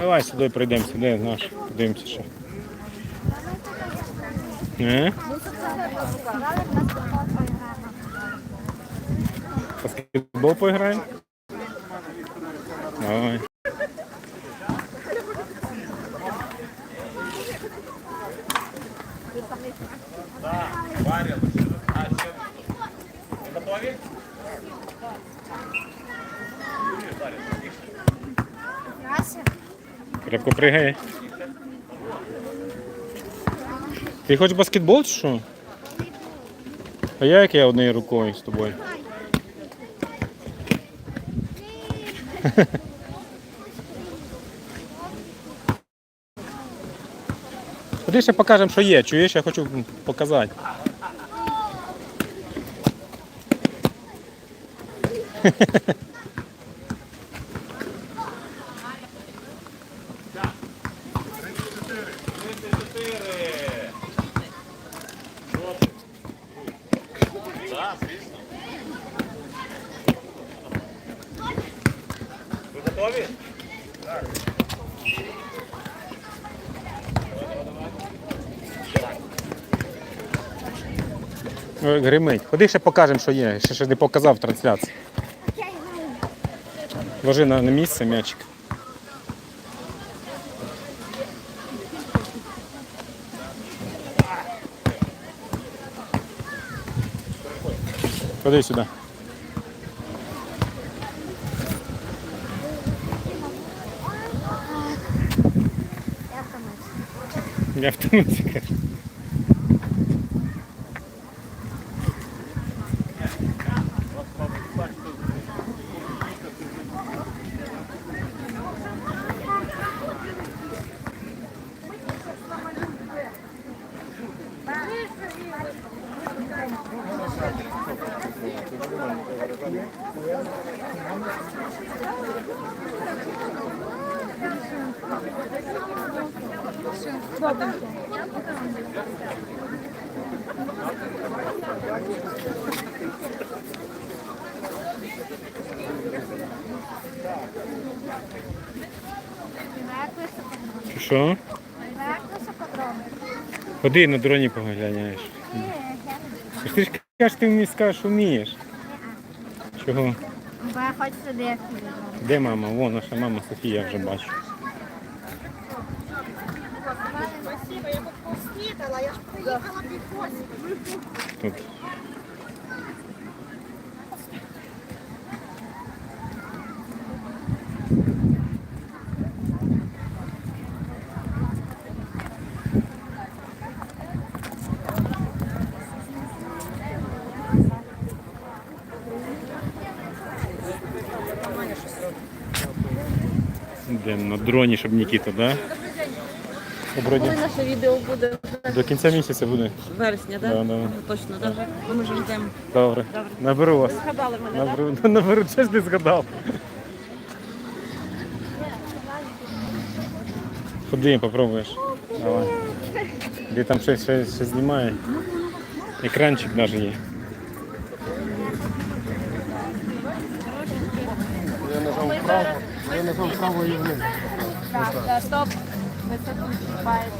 Давай сюди прийдемося, де наш, подивимося ще. Е? Баскетбол поіграємо? Давай. Крепко пригай. Ти хочеш баскетбол чи що? А я як я однією рукою з тобою? Ходи ще покажемо, що є. Чуєш, я хочу показати. Ви готові? Гримить. Ходи ще покажемо, що є. Ще, ще не показав в трансляції. Ложи на, на місце м'ячик. Ходи сюди. Я втомився. Що? Ходи на дроні погляняєш. Ти ж кажеш, ти мені скажеш, вмієш. Чого? Бо я хочу сюди. Де мама? Вон наша мама Софія вже бачу. Спасибо, я тут поснідала, я ж приїхала півгості. Тут. Де на дроні, щоб Нікіта, да? Доброго дня. Наше відео буде До кінця місяця буде. вересня, Да, так? да. Точно, добре. Ми вже йдемо. Добре. Наберу вас. Згадали мене, так? Наберу, наберу, щось не згадав. Ходи, попробуєш. Давай. Де там щось, щось, щось знімає. Екранчик навіть є. Стоп. Чіпаєш.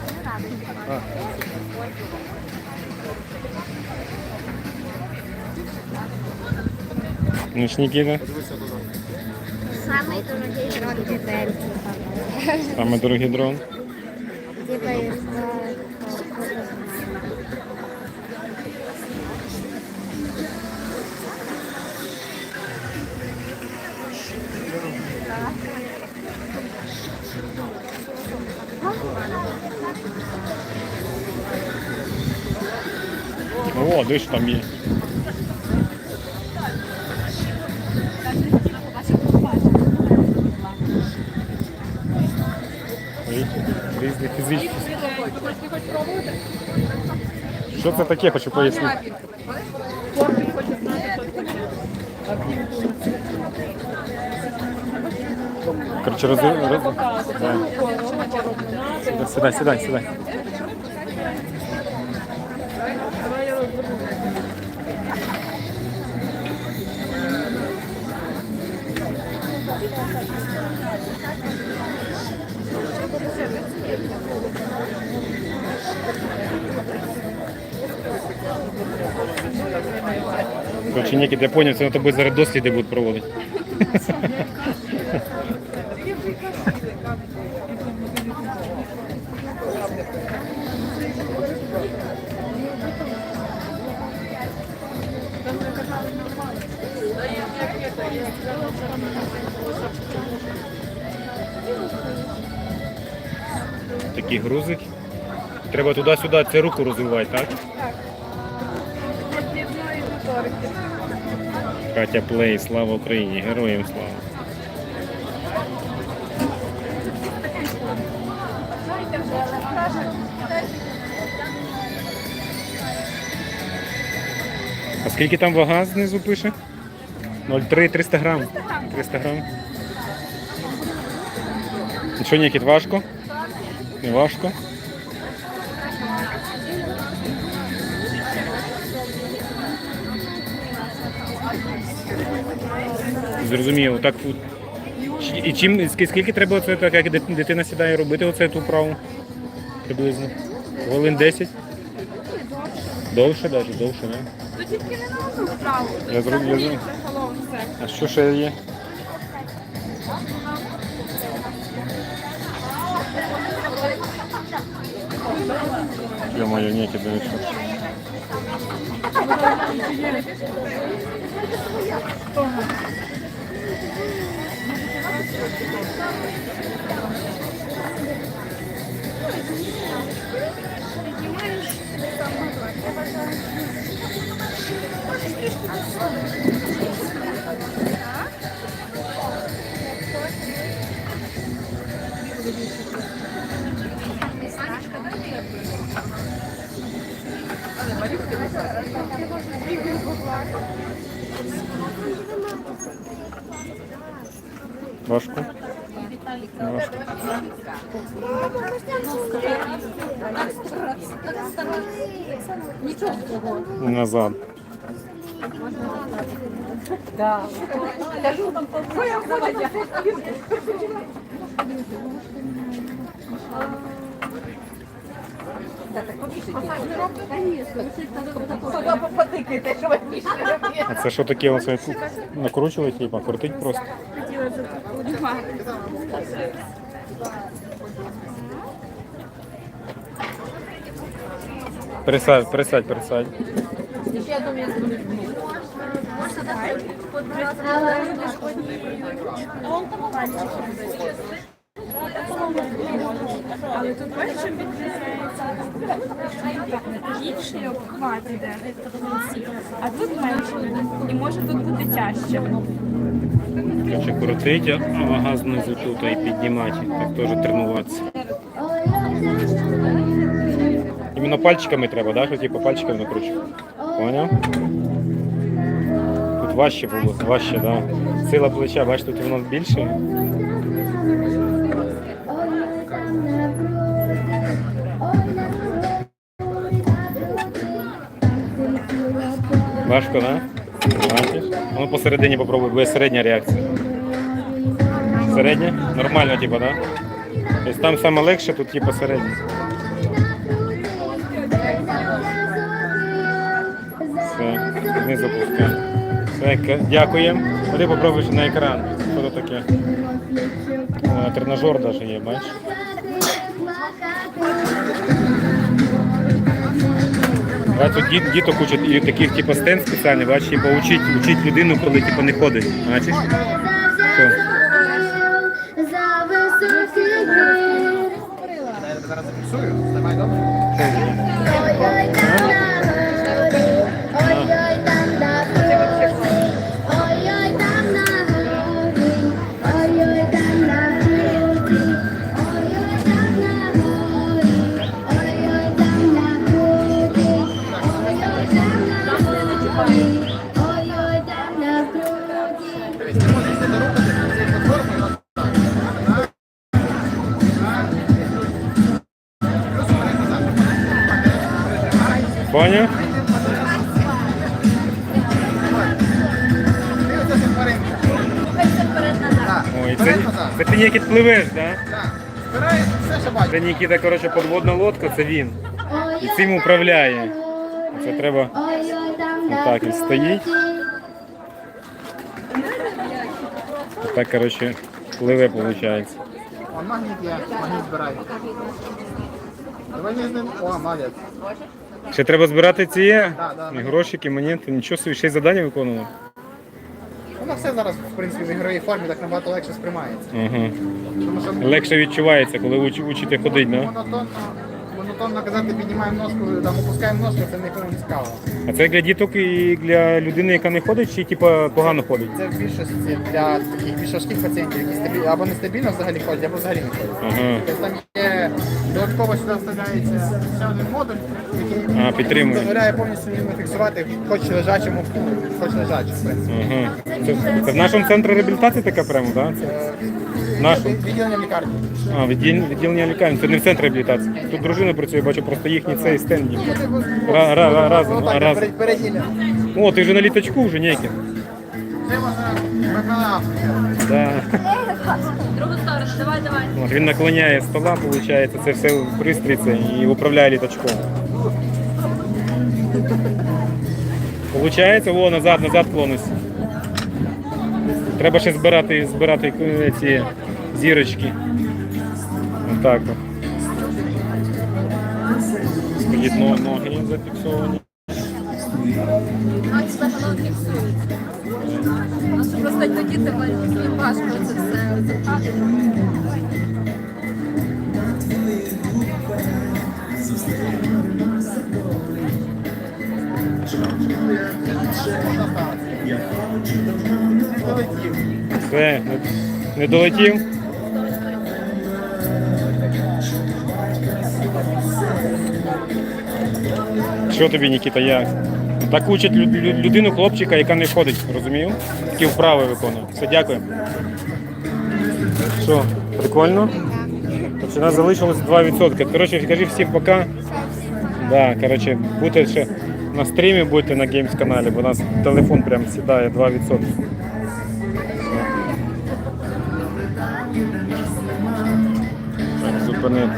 Ну ж, Нікіта, Самий дорогий дрон саме дорогий дрон. Типа із О, дивись, там. Ой, Різні фізичні. Що це таке, хочу пояснити. Коротше, роз... роз... Да. Сідай, сідай, сідай. Короче, некий, я понял, це тобі зараз досліди будуть проводити. Такі грузики. Треба туди-сюди це руку розвивати, так? Катя Плей, слава Україні, героям слава. А скільки там вага знизу пише? 0,3 300 грам. 300 грам. Що, Нікіт, важко? Не важко? Зрозуміло, так. І чим скільки треба оце так, як дитина сідає робити оце ту вправу? Приблизно. Хвилин 10? Довше навіть, довше, не? То тільки не на одну вправу. Я зрозумів. А що ще є? Я маю ніякі дивіться. Важко? Не важко. Назад. А це що таке оце накручувати, типа, крутить просто? Хотіла запропонувати. Пересадь, пересадь, пересадь. Але тут бачиш, чим відрізняється більший обхват іде, а тут менше. І може тут бути тяжче. Короче, крутить, а вага знизу тут і піднімати. Так теж тренуватися. Іменно пальчиками треба, так? Типу пальчиками накручувати. Поняв? Тут важче було, важче, так. Да. Сила плеча, бачиш, тут воно більше. Важко? Да? Ну посередині попробуй, буде середня реакція. Середня? Нормально, типу? Да? Тобто там саме легше, тут типу середня. Все, не запускай. Все, дякуємо. Ходи попробуй на екран. Що це таке? Тренажер навіть є, бачиш? Бачиш, тут діт, діток учать і таких типу стенд спеціальний, бачиш, типу, учить, учить людину, коли типу, не ходить. Бачиш? Що? Зараз високий знімай Ой-ой, Понял? Ой, це, це ти Нікіт пливеш, так? Да? Це Нікіта, коротше, подводна лодка, це він. І цим управляє. Це треба отак він стоїть. Так, коротше, пливе, виходить. Магніт я, магніт збираю. Давай не знаємо. О, молодець. Ще треба збирати ці Да, да. грошики, монети, нічого собі, ще й завдання виконував. Воно все зараз, в принципі, в ігровій формі так набагато легше сприймається. Ага. Тому що Легше відчувається, коли уч- учите ходити, да? монотонно, монотонно казати, піднімаємо ножку, там опускаємо ножку, це нікому не цікаво. А це для діток і для людини, яка не ходить, чи типа погано ходить? Це в більшості для таких більш важких пацієнтів, які стабіль... або нестабільно взагалі ходять, або взагалі не ходять. Ага. Тобто там є додатково сюди вставляється ще один модуль, який А, підтримує. дозволяє повністю їм фіксувати хоч лежачому, хоч лежачому, в принципі. Ага. Це, це в нашому центрі реабілітації така прямо, так? Да? Е, Нашу? Відділення лікарні. А, відділ, відділення лікарні. Це не в центрі реабілітації. Тут дружина працює, бачу, просто їхній цей стенд. є. Ра- ра- ра- разом, Отак, разом. перед-. О, ти вже на літачку вже ніякий. Це можна БПЛА. Да. Другу сторону, давай, давай. От, він наклоняє стола, виходить, це все пристрій це, і управляє літачком. Получається, о, назад, назад клонусь. Треба ще збирати, збирати е, ці зірочки. Отак от. Стоїть но- зафіксовані. Просто тебе їм важко це все розібрати. Все, не долетів. Що тобі, Нікіта, як? Так лю- людину хлопчика, яка не ходить, розумів? Такі вправи виконує. Все, дякую. Що, прикольно? Тобто у нас залишилось 2%. Коротше, кажи всім пока. Да, коротше, будьте ще на стрімі, будьте на геймс каналі, бо у нас телефон прям сідає 2%. Зупинити.